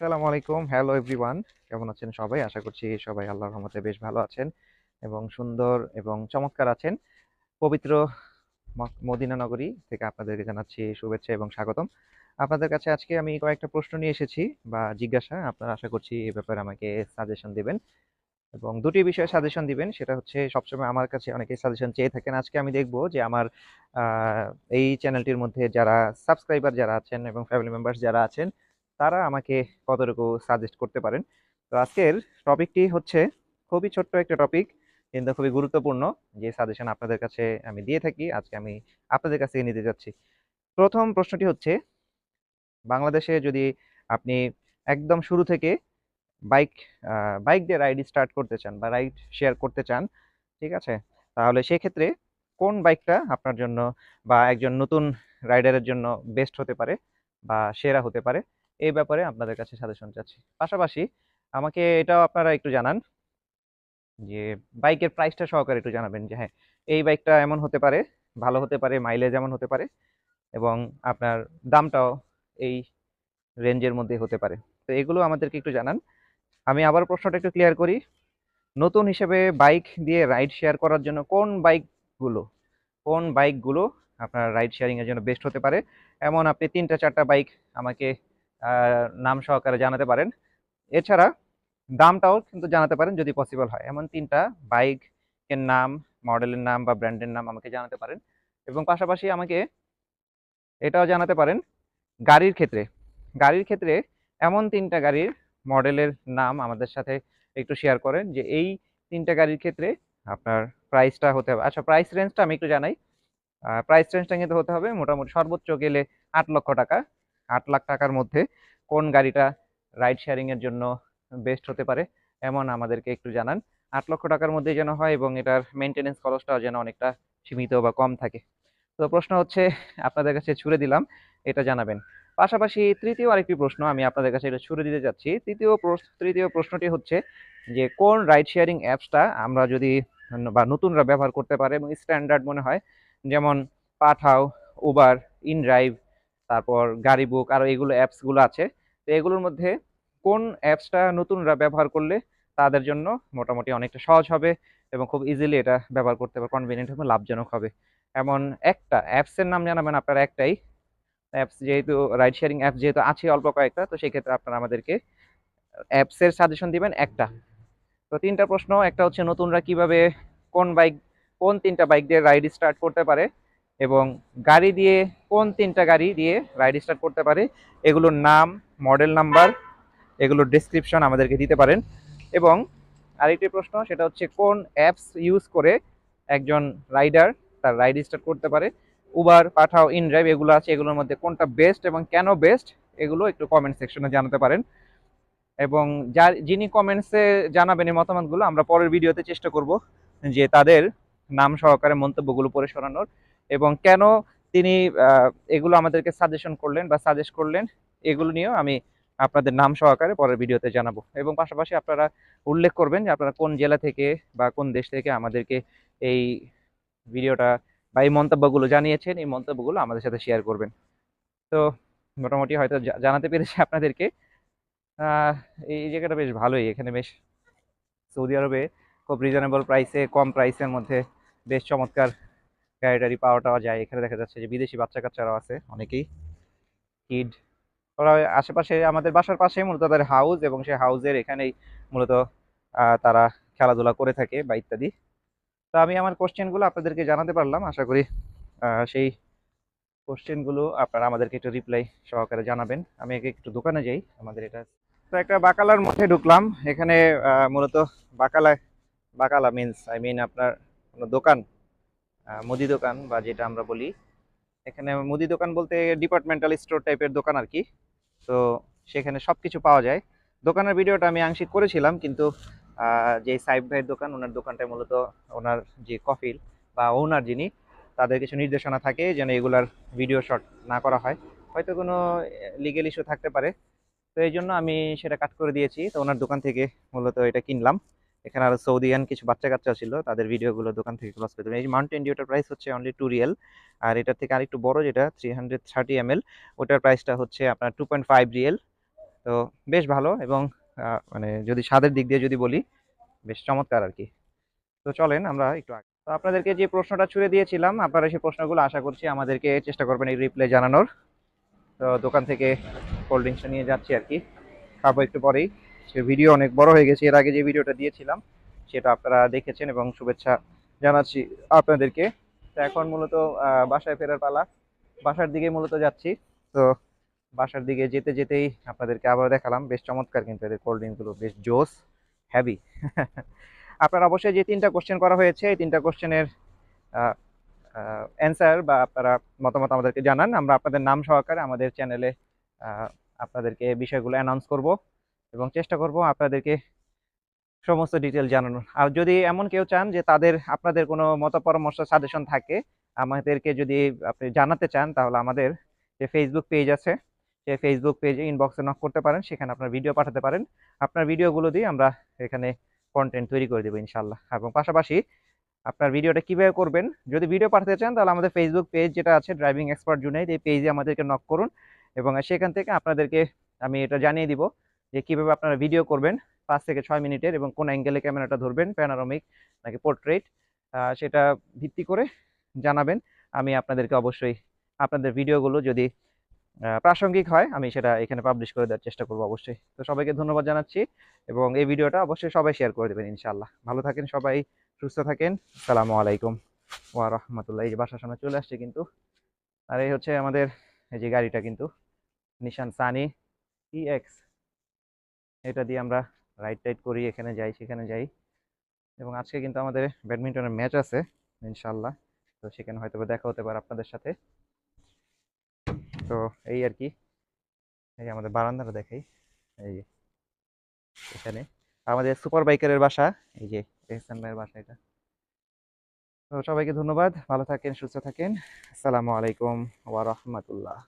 আসসালামু আলাইকুম। Hello everyone কেমন আছেন সবাই? আশা করছি সবাই আল্লাহর রহমতে বেশ ভালো আছেন এবং সুন্দর এবং চমৎকার আছেন। পবিত্র মদিনা নগরী থেকে আপনাদেরকে জানাচ্ছি শুভেচ্ছা এবং স্বাগতম। আপনাদের কাছে আজকে আমি কয়েকটা প্রশ্ন নিয়ে এসেছি বা জিজ্ঞাসা, আপনারা আশা করছি এ ব্যাপারে আমাকে সাজেশন দিবেন। এবং দুটি বিষয়ে সাজেশন দিবেন, সেটা হচ্ছে সবসময় আমার কাছে অনেকেই সাজেশন চেয়ে থাকেন। আজকে আমি দেখব যে আমার এই চ্যানেলটির মধ্যে যারা সাবস্ক্রাইবার যারা আছেন এবং ফ্যামিলি মেম্বার্স যারা আছেন তারা আমাকে কতটুকু সাজেস্ট করতে পারেন? তো আজকের টপিকটি হচ্ছে খুবই ছোট্ট একটা টপিক কিন্তু খুবই গুরুত্বপূর্ণ যে সাজেশন আপনাদের কাছে আমি দিয়ে থাকি, আজকে আমি আপনাদের কাছে নিতে যাচ্ছি। প্রথম প্রশ্নটি হচ্ছে, বাংলাদেশে যদি আপনি একদম শুরু থেকে বাইক বাইক দিয়ে রাইড স্টার্ট করতে চান বা রাইড শেয়ার করতে চান, ঠিক আছে? তাহলে সেক্ষেত্রে কোন বাইকটা আপনার জন্য বা একজন নতুন রাইডারের জন্য বেস্ট হতে পারে বা সেরা হতে পারে? এই ব্যাপারে আপনাদের কাছে সাজেশন চাচ্ছি। পাশাপাশি আমাকে এটাও আপনারা একটু জানান যে বাইকের প্রাইসটা সহকারে একটু জানাবেন যে হ্যাঁ এই বাইকটা এমন হতে পারে, ভালো হতে পারে মাইলেজ এমন হতে পারে এবং আপনার দামটাও এই রেঞ্জের মধ্যে হতে পারে। তো এগুলো আমাদেরকে একটু জানান। আমি আবার প্রশ্নটা একটু ক্লিয়ার করি। নতুন হিসেবে বাইক দিয়ে রাইড শেয়ার করার জন্য কোন বাইকগুলো কোন বাইকগুলো আপনার রাইড শেয়ারিংয়ের জন্য বেস্ট হতে পারে? এমন আপনি তিনটা, চারটা বাইক আমাকে নাম সহকারে জানাতে পারেন। এছাড়া দামটাও কিন্তু জানাতে পারেন যদি পসিবল হয়। এমন তিনটা বাইকের নাম মডেলের নাম বা ব্র্যান্ডের নাম আমাকে জানাতে পারেন। এবং পাশাপাশি আমাকে এটাও জানাতে পারেন গাড়ির ক্ষেত্রে। গাড়ির ক্ষেত্রে এমন তিনটা গাড়ির মডেলের নাম আমাদের সাথে একটু শেয়ার করেন যে এই তিনটা গাড়ির ক্ষেত্রে আপনার প্রাইসটা হতে হবে। আচ্ছা প্রাইস রেঞ্জটা আমি একটু জানাই। প্রাইস রেঞ্জটা কিন্তু হতে হবে মোটামুটি সর্বোচ্চ গেলে আট লক্ষ টাকা। আট লাখ টাকার মধ্যে কোন গাড়িটা রাইড শেয়ারিং এর জন্য বেস্ট হতে পারে, এমন আমাদেরকে একটু জানান। আট লক্ষ টাকার মধ্যে যেন হয় এবং এটার মেনটেনেন্স খরচটাও যেন অনেকটা সীমিত বা কম থাকে। তো প্রশ্ন হচ্ছে, আপনাদের কাছে ছুড়ে দিলাম, এটা জানাবেন। পাশাপাশি তৃতীয় আরেকটি প্রশ্ন, আমি আপনাদের কাছে এটা ছুড়ে দিতে যাচ্ছি। তৃতীয় তৃতীয় প্রশ্নটি হচ্ছে যে, কোন রাইড শেয়ারিং অ্যাপসটা আমরা যদি বা নতুনরা ব্যবহার করতে পারে এবং স্ট্যান্ডার্ড মনে হয়, যেমন পাঠাও উবার ইনড্রাইভ তারপর গাড়ি বুক আরও এগুলো অ্যাপসগুলো আছে। তো এগুলোর মধ্যে কোন অ্যাপসটা নতুনরা ব্যবহার করলে তাদের জন্য মোটামুটি অনেকটা সহজ হবে এবং খুব ইজিলি এটা ব্যবহার করতে পারবে কনভিনিয়েন্ট হবে, লাভজনক হবে। এমন একটা অ্যাপসের নাম জানাবেন আপনারা একটাই। অ্যাপস যেহেতু রাইড শেয়ারিং অ্যাপ যেহেতু আছে অল্প কয়েকটা, তো সেই ক্ষেত্রে আপনারা আমাদেরকে অ্যাপসের সাজেশন দিবেন একটা। তো তিনটা প্রশ্ন, একটা হচ্ছে নতুনরা কীভাবে কোন বাইক কোন তিনটা বাইক দিয়ে রাইড স্টার্ট করতে পারে? এবং গাড়ি দিয়ে, কোন তিনটা গাড়ি দিয়ে রাইড স্টার্ট করতে পারে, এগুলোর নাম মডেল নাম্বার এগুলোর ডেসক্রিপশন আমাদেরকে দিতে পারেন। এবং আরেকটি প্রশ্ন, সেটা হচ্ছে কোন অ্যাপস ইউজ করে একজন রাইডার তার রাইড স্টার্ট করতে পারে? উবার পাঠাও ইনড্রাইভ এগুলো আছে, এগুলোর মধ্যে কোনটা বেস্ট এবং কেন বেস্ট এগুলো একটু কমেন্ট সেকশনে জানাতে পারেন। এবং যার, যিনি কমেন্টসে জানাবেন এই মতামতগুলো, আমরা পরের ভিডিওতে চেষ্টা করব যে তাদের নাম সহকারে মন্তব্যগুলো পড়ে শোনানোর। এবং কেন তিনি এগুলো আমাদেরকে সাজেশন করলেন বা সাজেস্ট করলেন, এগুলো নিয়েও আমি আপনাদের নাম সহকারে পরের ভিডিওতে জানাব। এবং পাশাপাশি আপনারা উল্লেখ করবেন যে আপনারা কোন জেলা থেকে বা কোন দেশ থেকে আমাদেরকে এই ভিডিওটা বা এই মন্তব্যগুলো জানিয়েছেন, এই মন্তব্যগুলো আমাদের সাথে শেয়ার করবেন। তো মোটামুটি হয়তো জানাতে পেরেছি আপনাদেরকে। এই জায়গাটা বেশ ভালোই, এখানে বেশ সৌদি আরবে খুব রিজনেবল প্রাইসে কম প্রাইসের মধ্যে বেশ চমৎকার টাড়ি পাওয়া টাওয়া যায়। এখানে দেখা যাচ্ছে যে বিদেশি বাচ্চা কাচ্চারাও আছে, অনেকেই। কিড ওরা আশেপাশে আমাদের বাসার পাশেই মূলত তাদের হাউস এবং সেই হাউসের এখানেই মূলত তারা খেলাধুলা করে থাকে বা ইত্যাদি। তো আমি আমার কোশ্চেনগুলো আপনাদেরকে জানাতে পারলাম। আশা করি সেই কোশ্চেনগুলো আপনারা আমাদেরকে একটু রিপ্লাই সহকারে জানাবেন। আমি একে একটু দোকানে যাই, আমাদের এটা তো একটা বাকালার মধ্যে ঢুকলাম। এখানে মূলত বাকালা বাকালা মিন্স আই মিন আপনার কোনো দোকান মুদি দোকান বা যেটা আমরা বলি। এখানে মুদি দোকান বলতে ডিপার্টমেন্টাল স্টোর টাইপের দোকান আর কি। তো সেখানে সব কিছু পাওয়া যায়। দোকানের ভিডিওটা আমি আংশিক করেছিলাম, কিন্তু যে সাইব ভাইয়ের দোকান, ওনার দোকানটায় মূলত ওনার যে কফিল বা ওনার যিনি, তাদের কিছু নির্দেশনা থাকে যেন এগুলার ভিডিও শট না করা হয়। হয়তো কোনো লিগেল ইস্যু থাকতে পারে। তো এই জন্য আমি সেটা কাট করে দিয়েছি। তো ওনার দোকান থেকে মূলত এটা কিনলাম। এখানে আরও সৌদিয়ান কিছু বাচ্চা কাচ্চা ছিল, তাদের ভিডিওগুলো দোকান থেকে ক্রস পেতে এই মাউন্টেন ডিউটার প্রাইস হচ্ছে অনলি টু রিয়েল আর এটার থেকে আরেকটু বড় যেটা three hundred thirty M L ওটার প্রাইসটা হচ্ছে আপনার টু পয়েন্ট ফাইভ রিয়েল তো বেশ ভালো এবং মানে যদি স্বাদের দিক দিয়ে যদি বলি, বেশ চমৎকার আর কি। তো চলেন আমরা একটু আগে। তো আপনাদেরকে যে প্রশ্নটা ছুড়ে দিয়েছিলাম, আপনারা সেই প্রশ্নগুলো আশা করছি আমাদেরকে চেষ্টা করবেন এই রিপ্লাই জানানোর। তো দোকান থেকে কোল্ড ড্রিঙ্কসটা নিয়ে যাচ্ছি আর কি। খাব একটু পরেই। সে ভিডিও অনেক বড় হয়ে গেছে। এর আগে যে ভিডিওটা দিয়েছিলাম, সেটা আপনারা দেখেছেন এবং শুভেচ্ছা জানাচ্ছি আপনাদেরকে। তো এখন মূলত বাসায় ফেরার পালা। বাসার দিকে মূলত যাচ্ছি। তো বাসার দিকে যেতে যেতেই আপনাদেরকে আবার দেখালাম। বেশ চমৎকার কিন্তু এদের কোল্ড ড্রিঙ্কগুলো বেশ জোস হ্যাভি আপনারা অবশ্যই যে তিনটা কোশ্চেন করা হয়েছে, এই তিনটা কোশ্চেনের অ্যান্সার বা আপনারা মতামত আমাদেরকে জানান। আমরা আপনাদের নাম সহকারে আমাদের চ্যানেলে আপনাদেরকে বিষয়গুলো অ্যানাউন্স করব। এবং চেষ্টা করব আপনাদেরকে সমস্ত ডিটেল জানানোর। আর যদি এমন কেউ চান যে তাদের, আপনাদের কোনো মত পরামর্শ সাজেশন থাকে, আমাদেরকে যদি আপনি জানাতে চান, তাহলে আমাদের যে ফেসবুক পেজ আছে, সেই ফেসবুক পেজে ইনবক্সে নক করতে পারেন, সেখানে আপনার ভিডিও পাঠাতে পারেন। আপনার ভিডিওগুলো দিয়ে আমরা এখানে কন্টেন্ট তৈরি করে দেবো ইনশাল্লাহ এবং পাশাপাশি আপনার ভিডিওটা কীভাবে করবেন, যদি ভিডিও পাঠাতে চান, তাহলে আমাদের ফেসবুক পেজ যেটা আছে ড্রাইভিং এক্সপার্ট জুনাইদ এই পেজে আমাদেরকে নক করুন। এবং সেখান থেকে আপনাদেরকে আমি এটা জানিয়ে দিব যে কীভাবে আপনারা ভিডিও করবেন, পাঁচ থেকে ছয় মিনিটের এবং কোন অ্যাঙ্গেলে ক্যামেরাটা ধরবেন প্যানারোমিক নাকি পোর্ট্রেট সেটা ভিত্তি করে জানাবেন। আমি আপনাদেরকে অবশ্যই আপনাদের ভিডিওগুলো যদি প্রাসঙ্গিক হয়, আমি সেটা এখানে পাবলিশ করে দেওয়ার চেষ্টা করব অবশ্যই। তো সবাইকে ধন্যবাদ জানাচ্ছি এবং এই ভিডিওটা অবশ্যই সবাই শেয়ার করে দেবেন ইনশাআল্লাহ। ভালো থাকেন সবাই, সুস্থ থাকেন। আসসালামু আলাইকুম। ওয়া রাহমাতুল্লাহ। এই যে বাসার সামনে চলে আসছে কিন্তু। আর এই হচ্ছে আমাদের, এই যে গাড়িটা কিন্তু নিশান সানি ই এক্স এটা দিয়ে আমরা রাইড টাইড করি, এখানে যাই, সেখানে যাই। এবং আজকে কিন্তু আমাদের ব্যাডমিন্টনের ম্যাচ আছে ইনশাল্লাহ তো সেখানে হয়তো দেখা হতে পারে আপনাদের সাথে। তো এই আর কি, এই আমাদের বারান্দাটা দেখাই, এই যে এখানে। আমাদের সুপার বাইকারের বাসা, এই যে এহসান ভাইয়ের বাসা এটা। তো সবাইকে ধন্যবাদ, ভালো থাকেন, সুস্থ থাকেন। আসসালামু আলাইকুম ওয়া রাহমাতুল্লাহ।